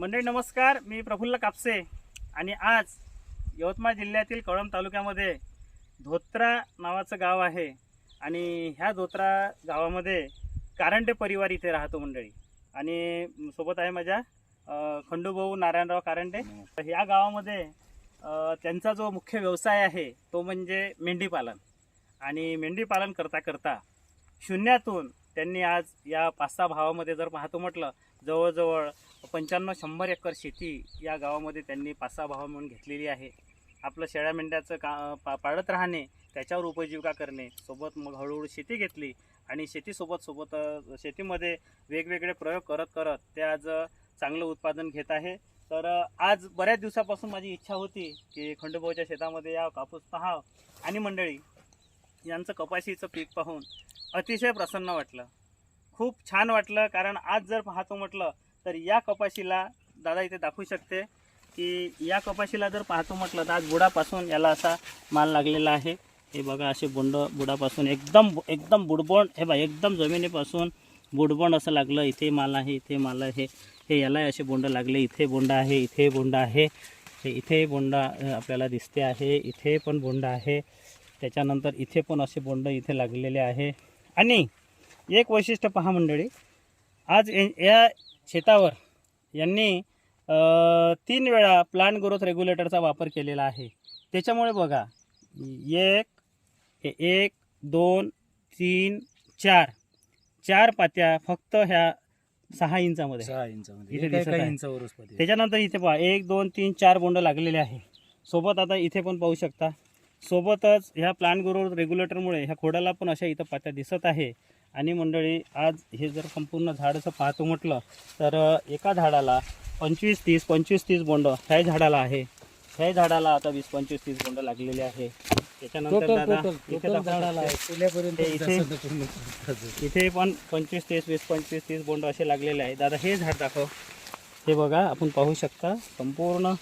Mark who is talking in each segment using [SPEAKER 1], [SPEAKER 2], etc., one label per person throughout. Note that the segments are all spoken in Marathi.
[SPEAKER 1] मंडळी नमस्कार. मी प्रफुल्ल कापसे आणि आज यवतमाळ जिल्ह्यातील कळंब तालुक्यामध्ये धोत्रा नावाचं गाव आहे आणि ह्या धोत्रा गावामध्ये कारंडे परिवार इथे राहतो मंडळी. आणि सोबत आहे माझ्या खंडूभाऊ नारायणराव कारंडे. तर गावामध्ये त्यांचा जो मुख्य व्यवसाय आहे तो म्हणजे मेंढीपालन आणि मेंढीपालन करता करता शून्यातून त्यांनी आज या पाच सहा भावामध्ये जर पाहतो म्हटलं जवळजवळ पंच्याण्णव शंभर एकर शेती या गावामध्ये त्यांनी पाच सहा भाव म्हणून घेतलेली आहे. आपलं शेळ्या मेंढ्याचं का पा पाळत राहणे त्याच्यावर उपजीविका करणे सोबत मग हळूहळू शेती घेतली आणि शेतीसोबत सोबत शेतीमध्ये वेगवेगळे प्रयोग करत करत ते आज चांगलं उत्पादन घेत आहे. तर आज बऱ्याच दिवसापासून माझी इच्छा होती की खंडोबाच्या शेतामध्ये या कापूस पहाव. आणि मंडळी यांचं कपाशीचं पीक पाहून अतिशय प्रसन्न वाटलं. खूप छान वाटलं कारण आज जर पाहतो म्हटलं तर या कपाशीला दादा इथे दाखवू शकते की या कपाशीला जर पाहतो म्हटलं तर आज बुडापासून याला असा माल लागलेला आहे. हे बघा असे बोंड बुडापासून एकदम एकदम बुडबोंड हे बघा एकदम जमिनीपासून बुडबोंड असं लागलं इथे माल आहे इथे माल आहे. हे याला असे बोंड लागले इथे बोंड आहे इथे बोंड आहे. हे इथे बोंड आपल्याला दिसते आहे इथे पण बोंड आहे. त्याच्यानंतर इथे पण असे बोंड इथे लागलेले आहे. आणि एक वैशिष्ट्य पहा मंडळी. आज या- शेतावर यांनी तीन वेळा प्लांट ग्रोथ रेग्युलेटरचा वापर केलेला आहे. त्याच्यामुळे बघा एक हे एक दोन तीन चार. चार पात्या फक्त ह्या सहा इंचामध्ये.
[SPEAKER 2] सहा इंचामध्ये.
[SPEAKER 1] त्याच्यानंतर इथे पहा एक दोन तीन चार बोंड लागलेले आहे. सोबत आता इथे पण पाहू शकता. सोबतच ह्या प्लांट ग्रोथ रेग्युलेटरमुळे ह्या खोडाला पण अशा इथं पात्या दिसत आहे. आणि मंडळी आज हे जर संपूर्ण झाडाचं पाहतो म्हटलं तर एका झाडाला पंचवीस तीस पंचवीस तीस बोंड ह्या झाडाला आहे. ह्या झाडाला आता वीस पंचवीस तीस बोंड लागलेले आहे. त्याच्यानंतर दादा इथे हे इथे- पण पंचवीस तीस वीस पंचवीस तीस बोंड असे लागलेले आहे. दादा हे झाड दाखव. हे बघा आपण पाहू शकता संपूर्ण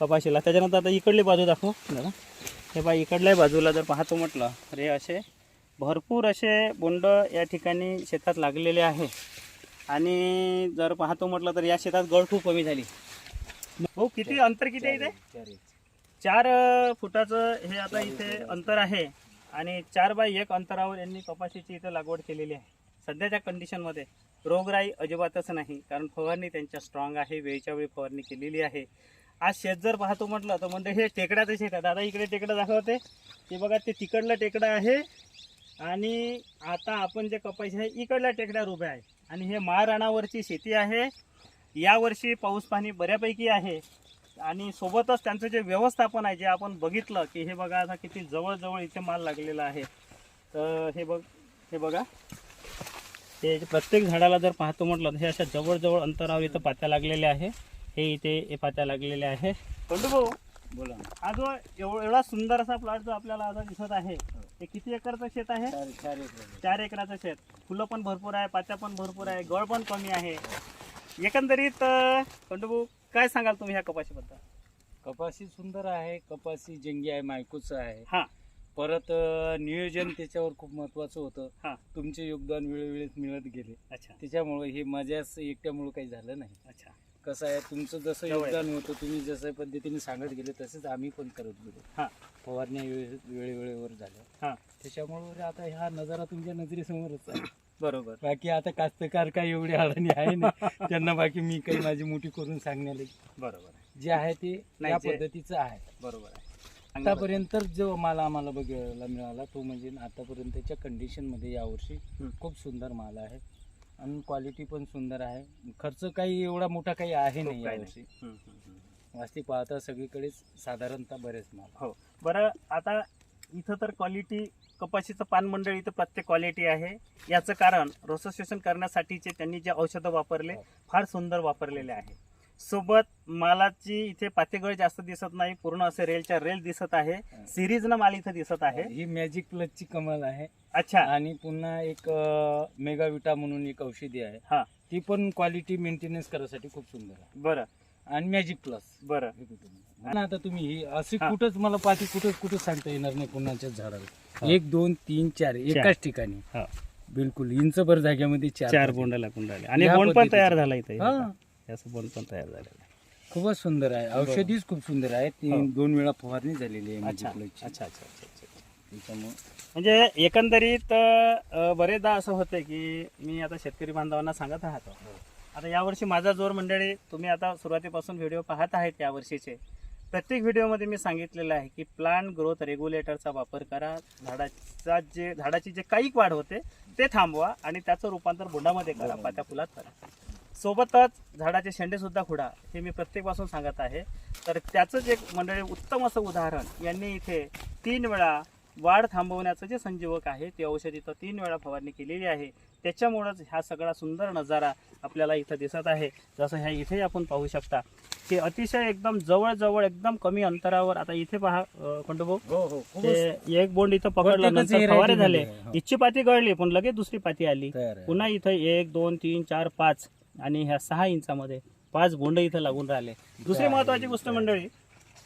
[SPEAKER 1] कपाशीला. त्याच्यानंतर आता इकडली बाजू दाखव. दादा हे बघा इकडल्या बाजूला जर पाहतो म्हटलं तर हे असे भरपूर असे बोंड या ठिकाणी शेतात लागलेले आहे. आणि जर पाहतो म्हटलं तर या शेतात गळ खूप कमी झाली. हो किती अंतर किती आहे इथे?
[SPEAKER 2] चार
[SPEAKER 1] फुटाचं हे आता इथे अंतर आहे. आणि चार बाय एक अंतरावर यांनी कपाशीची इथे लागवड केलेली आहे. सध्याच्या कंडिशनमध्ये रोगराई अजिबातच नाही कारण फवारणी त्यांच्या स्ट्रॉंग आहे. वेळच्या वेळी फवारणी केलेली आहे. आज शेत जर पाहतो म्हटलं तर म्हणजे हे टेकडाचं शेत आहे. दादा इकडे टेकडं दाखवते. ते बघा ते तिकडलं टेकडं आहे. आणि आता आपण जे कपाशी आहे इकडल्या टेकड्यावर उभे आहे. आणि हे महाराणावरची शेती आहे. यावर्षी पाऊस पाणी बऱ्यापैकी आहे. आणि सोबतच त्यांचं जे व्यवस्थापन आहे जे आपण बघितलं की हे बघा आता किती जवळजवळ इथे माल लागलेला आहे. तर हे बघ हे बघा. हे प्रत्येक झाडाला जर पाहतो म्हटलं तर हे अशा जवळजवळ अंतरावर इथं पात्या लागलेल्या आहे. हे इथे हे पात्या लागलेल्या आहे. पंडू भाऊ
[SPEAKER 2] बोला.
[SPEAKER 1] हा जो एव- एवढा सुंदर असा प्लॉट जो आपल्याला आता दिसत आहे ते किती एकरचं शेत आहे?
[SPEAKER 2] चार चार एकर.
[SPEAKER 1] चार एकराचं शेत. फुलं पण भरपूर आहे पात्या पण भरपूर आहे गळ पण कमी आहे. एकंदरीत अं, पंडू काय सांगाल तुम्ही ह्या कपाशीबद्दल?
[SPEAKER 2] कपाशी सुंदर आहे कपाशी जंगी आहे मायकूच आहे.
[SPEAKER 1] हा.
[SPEAKER 2] परत नियोजन त्याच्यावर खूप महत्वाचं होतं.
[SPEAKER 1] हा.
[SPEAKER 2] तुमचे योगदान वेळोवेळी मिळत गेले.
[SPEAKER 1] अच्छा.
[SPEAKER 2] त्याच्यामुळे हे माझ्याच एकट्यामुळे काही झालं नाही.
[SPEAKER 1] अच्छा.
[SPEAKER 2] कसं आहे तुमचं जसं. योगदान होतं तुम्ही जसं पद्धतीने सांगत गेले तसेच आम्ही पण करत गेलो.
[SPEAKER 1] हा.
[SPEAKER 2] फवारण्या वेळे वेळेवेळेवर झाल्या.
[SPEAKER 1] हा.
[SPEAKER 2] त्याच्यामुळे आता हा नजारा तुमच्या नजरेसमोरच आहे.
[SPEAKER 1] बरोबर.
[SPEAKER 2] बाकी आता कास्तकार काही एवढे अडाणी आहे ना त्यांना बाकी मी काही माझी मोठी करून सांगण्याला
[SPEAKER 1] बरोबर
[SPEAKER 2] जे आहे ते या पद्धतीचं आहे.
[SPEAKER 1] बरोबर आहे.
[SPEAKER 2] आतापर्यंत जो माल आम्हाला बघायला मिळाला तो म्हणजे आतापर्यंतच्या कंडिशनमध्ये यावर्षी.
[SPEAKER 1] खूप
[SPEAKER 2] सुंदर माल आहे. आणि क्वालिटी पण सुंदर आहे. खर्च काही एवढा मोठा काही आहे नाही यावर्षी. वास्तविक पाहता सगळीकडेच साधारणतः बरेच माल.
[SPEAKER 1] हो. बरं आता इथं तर क्वालिटी कपाशीचं पान मंडळ इथं प्रत्येक क्वालिटी आहे. याचं कारण रोसोसेशन करण्यासाठीचे त्यांनी जे औषधं वापरले
[SPEAKER 2] हो.
[SPEAKER 1] फार सुंदर वापरलेले आहे. सोबत मालाची इथे पातेगळ जास्त दिसत नाही पूर्ण असे रेलच्या रेल दिसत आहे.
[SPEAKER 2] हो.
[SPEAKER 1] सिरीजनं माल इथं दिसत आहे.
[SPEAKER 2] ही मॅजिक प्लसची कमाल आहे.
[SPEAKER 1] अच्छा.
[SPEAKER 2] आणि पुन्हा एक मेगाविटा म्हणून एक औषधी आहे.
[SPEAKER 1] हा.
[SPEAKER 2] ती पण क्वालिटी मेंटेनन्स करायसाठी खूप सुंदर आहे.
[SPEAKER 1] बरं.
[SPEAKER 2] आणि मॅजिक प्लस
[SPEAKER 1] बरं.
[SPEAKER 2] आता तुम्ही ही अशी. कुठंच मला पाठी कुठंच कुठंच सांगता येणार नाही कुणाच्याच झाडाला. एक दोन तीन चार एकाच ठिकाणी. बिलकुल इंचभर जाग्यामध्ये चार
[SPEAKER 1] चार
[SPEAKER 2] पाती.
[SPEAKER 1] बोंड लागून राहिले आणि बोंड पण. तयार झाला इथे
[SPEAKER 2] हा
[SPEAKER 1] हे असं पण तयार झालेलं आहे.
[SPEAKER 2] खूपच सुंदर आहे. औषधीच खूप सुंदर आहे. ती
[SPEAKER 1] हो.
[SPEAKER 2] दोन वेळा फवारणी झालेली आहे
[SPEAKER 1] अच्छा.
[SPEAKER 2] माझी
[SPEAKER 1] अच्छा अच्छा अच्छा अच्छा
[SPEAKER 2] त्याच्यामुळे.
[SPEAKER 1] म्हणजे एकंदरीत अ, बरेचदा असं होतं की मी आता शेतकरी बांधवांना सांगत राहतो. आता यावर्षी माझा जोर मंडळी तुम्ही आता सुरुवातीपासून व्हिडिओ पाहत आहेत यावर्षीचे प्रत्येक व्हिडिओमध्ये मी सांगितलेलं आहे की प्लांट ग्रोथ रेग्युलेटरचा वापर करा. झाडाचा जे झाडाची जे काही वाढ होते ते थांबवा आणि त्याचं रूपांतर बोंडामध्ये करा पात्या फुलात करा. सोबतच झाडाचे शेंडे सुद्धा खुडा हे मी प्रत्येकपासून सांगत आहे. तर त्याचंच एक मंडळी उत्तम असं उदाहरण यांनी इथे तीन वेळा वाढ थांबवण्याचं जे संजीवक आहे ते औषध इथं तीन वेळा फवारणी केलेली आहे. त्याच्यामुळंच हा सगळा सुंदर नजारा आपल्याला इथं दिसत आहे. जसं ह्या इथे आपण पाहू शकता की अतिशय एकदम जवळ एकदम कमी अंतरावर आता इथे पहा खंडूभाऊ
[SPEAKER 2] हो हो
[SPEAKER 1] ते एक बोंड इथं पकडलं नंतर फवारे झाले.
[SPEAKER 2] हो.
[SPEAKER 1] इथची पाती गळली पण लगेच दुसरी पाती आली. पुन्हा इथं एक दोन तीन चार पाच. आणि ह्या सहा इंचामध्ये पाच बोंड इथं लागून राहिले. दुसरी महत्वाची गोष्ट मंडळी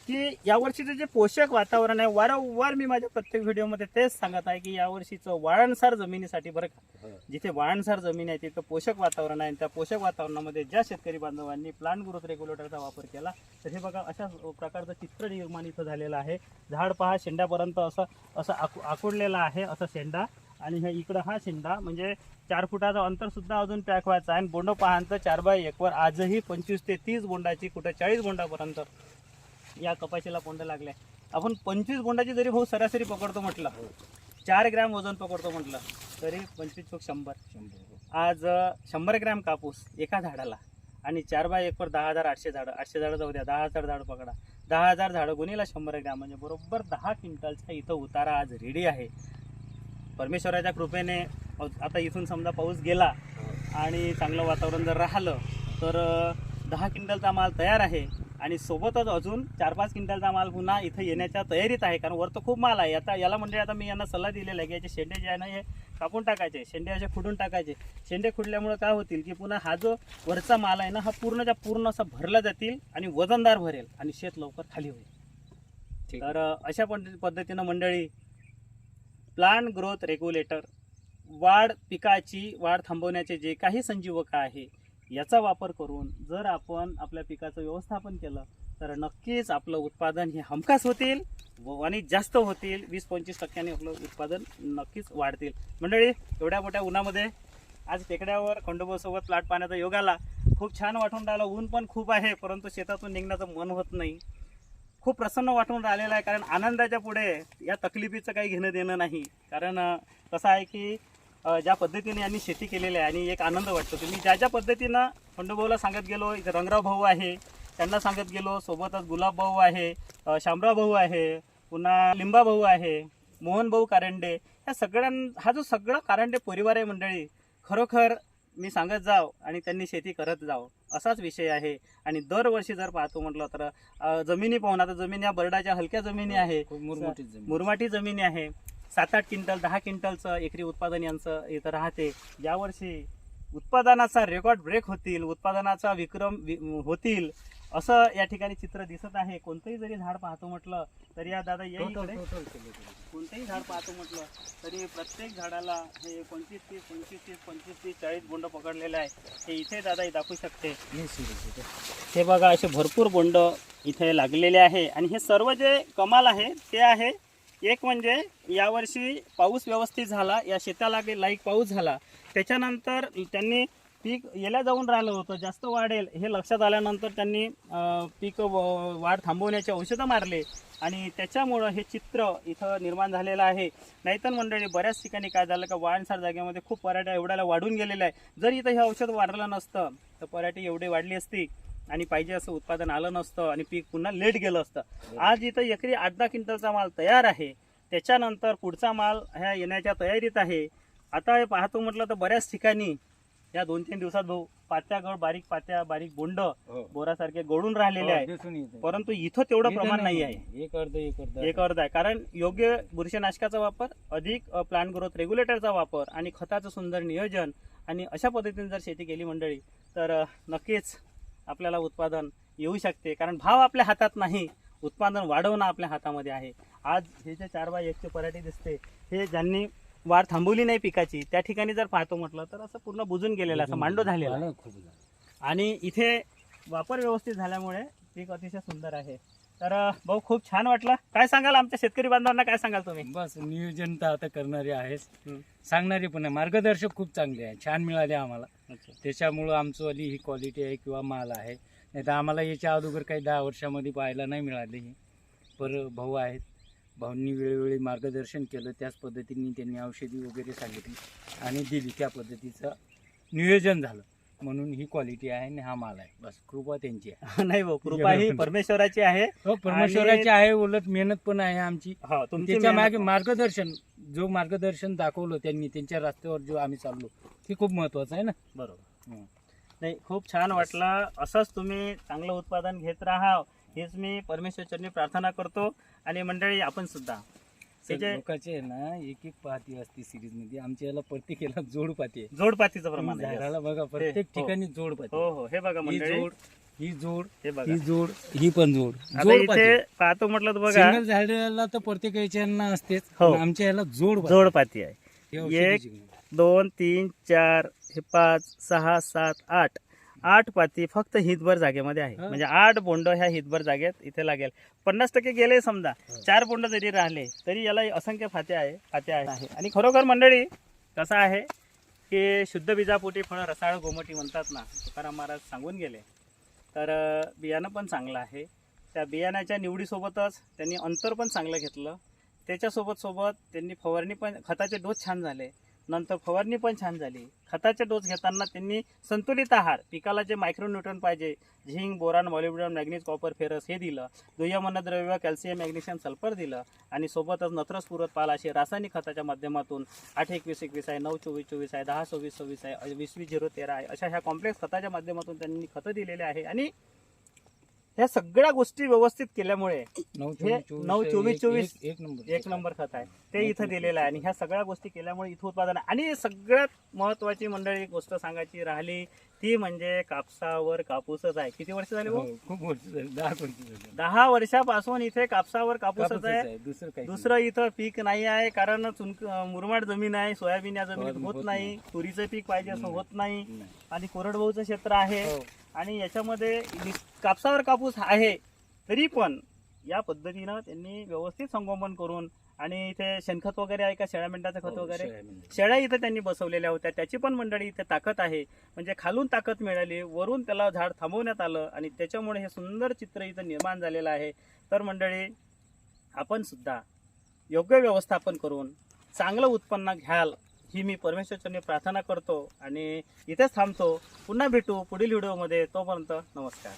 [SPEAKER 1] की यावर्षीचं जे पोषक वातावरण आहे वारंवार मी माझ्या प्रत्येक व्हिडिओमध्ये तेच सांगत आहे की यावर्षीचं वाळणसार जमिनीसाठी बरं का. जिथे वाळणसार जमीन आहे तिथं पोषक वातावरण आहे. आणि त्या पोषक वातावरणामध्ये ज्या शेतकरी बांधवांनी प्लांट ग्रोथ रेग्युलेटरचा वापर केला तर हे बघा अशा प्रकारचं चित्र निर्माण इथं झालेलं आहे. झाड पहा शेंड्यापर्यंत असं असं आकु आकुडलेलं आहे असं शेंडा आणि हे इकडं हा शेंडा म्हणजे चार फुटाचं अंतर सुद्धा अजून पॅक व्हायचं आहे. आणि बोंड पहांचं चार बाय एकवर आजही पंचवीस ते तीस बोंडाची कुठं चाळीस बोंडापर्यंत या कपाशीला बोंड लागल्या. आपण पंचवीस बोंडाची जरी भाऊ सरासरी पकडतो म्हटलं चार ग्रॅम वजन पकडतो म्हटलं तरी पंचवीस चोक शंभर.
[SPEAKER 2] शंभर हो.
[SPEAKER 1] आज शंभर ग्रॅम कापूस एका झाडाला आणि चार बाय एकवर दहा हजार आठशे झाडं. आठशे झाडं जाऊ द्या दहा हजार झाडं पकडा. दहा हजार झाडं गुणीला शंभर ग्रॅम म्हणजे बरोबर दहा क्विंटलचा इथं उतारा आज रेडी आहे. परमेश्वराच्या कृपेने आता इथून समजा पाऊस गेला आणि चांगलं वातावरण जर राहिलं तर दहा क्विंटलचा माल तयार आहे आणि सोबतच अजून चार पाच क्विंटलचा माल पुन्हा इथं येण्याच्या तयारीत आहे कारण वर तर खूप माल आहे. आता याला म्हणजे आता मी यांना सल्ला दिलेला आहे की याचे शेंडे जे आहे ना हे कापून टाकायचे. शेंडे असे खुडून टाकायचे. शेंडे खुडल्यामुळे काय होतील की पुन्हा हा जो वरचा माल आहे ना हा पूर्णच्या पूर्ण असा भरला जातील आणि वजनदार भरेल आणि शेत लवकर खाली होईल. तर अशा पद्ध- पद्धतीनं मंडळी प्लांट ग्रोथ रेग्युलेटर वाढ पिकाची वाढ थांबवण्याचे जे काही संजीवक आहे याचा वापर करून जर आपण आपल्या पिकाचं व्यवस्थापन केलं तर नक्कीच आपलं उत्पादन हे हमखास होतील व आणि जास्त होतील. वीस पंचवीस टक्क्याने आपलं उत्पादन नक्कीच वाढतील. मंडळी एवढ्या मोठ्या उन्हामध्ये आज टेकड्यावर खंडोबासोबत प्लाट पाण्याचा योग आला. खूप छान वाटून राहिला. ऊन पण खूप आहे परंतु शेतातून निघण्याचं मन होत नाही. खूप प्रसन्न वाटून राहिलेला आहे कारण आनंदाच्या पुढे या तकलिफीचं काही घेणं देणं नाही. कारण कसं आहे की ज्या पद्धतीने यांनी शेती केलेली आहे आणि एक आनंद वाटतो. तुम्ही ज्या ज्या पद्धतीनं खंडोभाऊला सांगत गेलो इथं रंगराव भाऊ आहे त्यांना सांगत गेलो सोबतच गुलाब भाऊ आहे शामराव भाऊ आहे पुन्हा लिंबा भाऊ आहे मोहन भाऊ कारंडे या सगळ्यां हा जो सगळा कारंडे परिवार आहे मंडळी खरोखर मी सांगत जाव आणि त्यांनी शेती करत जाव. असाच विषय आहे. आणि दरवर्षी जर पाहतो म्हटलं तर जमिनी पाहून आता जमीन या बरडाच्या हलक्या जमिनी आहे.
[SPEAKER 2] जमीन.
[SPEAKER 1] मुरमाटी जमिनी आहे. सात आठ क्विंटल दहा क्विंटलचं एकरी उत्पादन यांचं इथं राहते. यावर्षी उत्पादनाचा रेकॉर्ड ब्रेक होतील. उत्पादनाचा विक्रम होतील. असं या ठिकाणी चित्र दिसत आहे. कोणतंही जरी झाड पाहतो म्हटलं तरी या दादा या
[SPEAKER 2] Total-
[SPEAKER 1] इकडे.
[SPEAKER 2] total केलं तरी.
[SPEAKER 1] कोणतंही झाड पाहतो म्हटलं तरी प्रत्येक झाडाला हे पंचवीस तीस पंचवीस तीस पंचवीस तीस चाळीस बोंड पकडलेले आहे. हे इथे दादा दाखवू शकते. हे बघा असे भरपूर बोंड इथे लागलेले आहे. आणि हे सर्व जे कमाल आहे ते आहे एक म्हणजे यावर्षी पाऊस व्यवस्थित झाला या शेताला लाईक पाऊस झाला. त्याच्यानंतर त्यांनी पीक येल्या जाऊन राहिलं होतं जास्त वाढेल हे लक्षात आल्यानंतर त्यांनी पीक व- वाढ थांबवण्याचे औषधं मारले. आणि त्याच्यामुळं हे चित्र इथं निर्माण झालेलं आहे. नाहीतर मंडळी बऱ्याच ठिकाणी काय झालं का वाढसार जागेमध्ये खूप पराठ्या एवढ्याला वाढून गेलेल्या आहे जर इथं हे औषध वाढलं नसतं तर पराठी एवढे वाढली असती आणि पाहिजे असं उत्पादन आलं नसतं आणि पीक पुन्हा लेट गेलं असतं. आज इथं एकरी आठ दहा क्विंटलचा माल तयार आहे. त्याच्यानंतर पुढचा माल ह्या येण्याच्या तयारीत आहे. आता हे पाहतो म्हटलं तर बऱ्याच ठिकाणी या दोन तीन दिवसात भाऊ पात्या गळ बारीक पात्या बारीक बोंड
[SPEAKER 2] हो.
[SPEAKER 1] बोरासारखे गळून राहिलेले
[SPEAKER 2] हो,
[SPEAKER 1] आहे
[SPEAKER 2] दिसून.
[SPEAKER 1] परंतु इथं तेवढं
[SPEAKER 2] इथं
[SPEAKER 1] प्रमाण नाही. आहे
[SPEAKER 2] एक अर्ध एक अर्ध
[SPEAKER 1] एक अर्ध आहे. कारण योग्य बुरशीनाशकाचा वापर अधिक प्लांट ग्रोथ रेग्युलेटरचा वापर आणि खताचं सुंदर नियोजन आणि अशा पद्धतीने जर शेती केली मंडळी तर अ, नक्कीच आपल्याला उत्पादन येऊ शकते. कारण भाव आपल्या हातात नाही उत्पादन वाढवणं आपल्या हातामध्ये आहे. आज हे जे चार बाय एकचे पराठी दिसते हे ज्यांनी वाढ थांबवली नाही पिकाची त्या ठिकाणी जर पाहतो म्हटलं तर असं पूर्ण बुजून गेलेलं आहे, असं मांडो झालेला आहे. आणि इथे वापर व्यवस्थित झाल्यामुळे पीक अतिशय सुंदर आहे. तर अं, भाऊ खूप छान वाटलं. काय सांगाल आमच्या शेतकरी बांधवांना? काय सांगाल तुम्ही?
[SPEAKER 2] बस नियोजन तर आता करणारे आहेच.
[SPEAKER 1] हम्म.
[SPEAKER 2] सांगणारे पण आहे. मार्गदर्शक खूप चांगले आहे. छान मिळाले आम्हाला. त्याच्यामुळं आमचं वाली ही क्वालिटी आहे किंवा माल आहे. नाही तर आम्हाला याच्या अगोदर काही दहा वर्षामध्ये पाहायला नाही मिळाले ही. पर भाऊ आहेत. भाऊंनी वेळोवेळी मार्गदर्शन केलं त्याच पद्धतीने त्यांनी औषधी वगैरे सांगितली आणि दिली. त्या पद्धतीचं नियोजन झालं. म्हणून ही क्वालिटी आहे आणि हा माल आहे. बस कृपा त्यांची आहे.
[SPEAKER 1] नाही भाऊ कृपा ही परमेश्वराची आहे
[SPEAKER 2] हो परमेश्वराची आहे उलट मेहनत पण आहे आमची.
[SPEAKER 1] हो
[SPEAKER 2] त्याच्यामागे मार्गदर्शन जो मार्गदर्शन दाखवलं त्यांनी त्यांच्या रस्त्यावर जो आम्ही चाललो ते खूप महत्वाचं आहे ना?
[SPEAKER 1] बरोबर. नाही खूप छान वाटलं. असंच तुम्ही चांगलं उत्पादन घेत राहा हेच मी परमेश्वरचरणी प्रार्थना करतो आणि मंडळी आपण सुद्धा. त्याचे
[SPEAKER 2] लोकांचे आहे ना एक एक पाती असते सिरीजमध्ये. आमच्या याला प्रत्येकाला जोड पाती आहे.
[SPEAKER 1] जोडपातीचं प्रमाण आहे
[SPEAKER 2] झाडाला बघा प्रत्येक
[SPEAKER 1] हो.
[SPEAKER 2] ठिकाणी जोड पाती
[SPEAKER 1] हो हो. हे बघा
[SPEAKER 2] ही
[SPEAKER 1] मंडळी.
[SPEAKER 2] जोड ही जोड
[SPEAKER 1] हे बघा.
[SPEAKER 2] ही जोड ही पण जोड.
[SPEAKER 1] आता
[SPEAKER 2] जोड
[SPEAKER 1] इथे
[SPEAKER 2] पाती
[SPEAKER 1] पाहतो म्हटलं तर बघा.
[SPEAKER 2] सिंगल झाडाला तर प्रत्येक याच्या असतेच
[SPEAKER 1] हो.
[SPEAKER 2] पण आमच्या याला जोड पाती.
[SPEAKER 1] जोडपाती आहे. एक-. दोन तीन चार हे पाच सहा सात आठ. आठ पाती फक्त हितभर जागेमध्ये आहे. म्हणजे आठ बोंड ह्या हितभर जागेत इथे लागेल. पन्नास टक्के गेले समजा. चार बोंड जरी राहिले तरी याला असंख्य फात्या आहे फात्या आहे. आणि खरोखर मंडळी कसं आहे की शुद्ध बीजापोटी फळं रसाळ गोमटी म्हणतात ना तुकाराम महाराज सांगून गेले. तर बियाणं पण चांगलं आहे. त्या बियाण्याच्या निवडीसोबतच त्यांनी अंतर पण चांगलं घेतलं. त्याच्यासोबत सोबत त्यांनी फवारणी पण खताचे डोस छान झाले. नंतर फवारणी पण छान झाली. खताचे डोस घेताना त्यांनी संतुलित आहार पिकाला जे मायक्रोन्यूट्रन पाहिजे zinc boron molybdenum manganese copper ferrous हे दिलं. दुय्यम अन्नद्रव्य कॅल्शियम मॅग्नेशियम सल्फर दिलं. आणि सोबतच नत्रस पुरत पाल असे रासायनिक खताच्या माध्यमातून आठ एकवीस एकवीस आहे नऊ चोवीस चोवीस आहे दहा सव्वीस सव्वीस आहे वीस वीस झिरो तेरा आहे. अशा ह्या कॉम्प्लेक्स खताच्या माध्यमातून त्यांनी खतं दिलेले आहे. आणि ह्या सगळ्या गोष्टी व्यवस्थित केल्यामुळे
[SPEAKER 2] नऊ
[SPEAKER 1] हे
[SPEAKER 2] चोवीस चोवीस
[SPEAKER 1] नऊ चोवीस
[SPEAKER 2] एक-
[SPEAKER 1] चोवीस
[SPEAKER 2] एक- एक नंबर
[SPEAKER 1] एक नंबर खत आहे. ते इथं दिलेलं आहे. आणि ह्या सगळ्या गोष्टी केल्यामुळे इथं उत्पादन आहे. आणि सगळ्यात महत्वाची मंडळी गोष्ट सांगायची राहिली ती म्हणजे कापसावर कापूसच आहे. किती वर्ष झाले
[SPEAKER 2] हो,
[SPEAKER 1] भाऊ?
[SPEAKER 2] खूप वर्ष झाली. दहा वर्ष
[SPEAKER 1] दहा वर्षापासून इथे कापसावर कापूसच आहे.
[SPEAKER 2] दुसरं
[SPEAKER 1] दुसरं इथं पीक नाही आहे कारण चुनक मुरमाड जमीन आहे सोयाबीन या जमिनीत होत नाही. तुरीचं पीक पाहिजे असं. होत नाही.
[SPEAKER 2] नाही.
[SPEAKER 1] आणि कोरडभाऊचं क्षेत्र आहे.
[SPEAKER 2] हो.
[SPEAKER 1] आणि याच्यामध्ये कापसावर कापूस आहे तरी पण या पद्धतीनं त्यांनी व्यवस्थित संगोपन करून आणि इथे शेणखत वगैरे आहे का शेळ्या मेंढाचं खत
[SPEAKER 2] हो,
[SPEAKER 1] वगैरे. शेळ्या इथं त्यांनी बसवलेल्या होत्या. त्याची पण मंडळी इथे ताकद आहे. म्हणजे खालून ताकद मिळाली वरून त्याला झाड थांबवण्यात आलं आणि त्याच्यामुळे हे सुंदर चित्र इथं निर्माण झालेलं आहे. तर मंडळी आपण सुद्धा योग्य व्यवस्थापन करून चांगलं उत्पन्न घ्याल. ही मी परमेश्वरचरणी प्रार्थना करतो आणि इथेच थांबतो. पुन्हा भेटू पुढील व्हिडिओमध्ये. तोपर्यंत नमस्कार.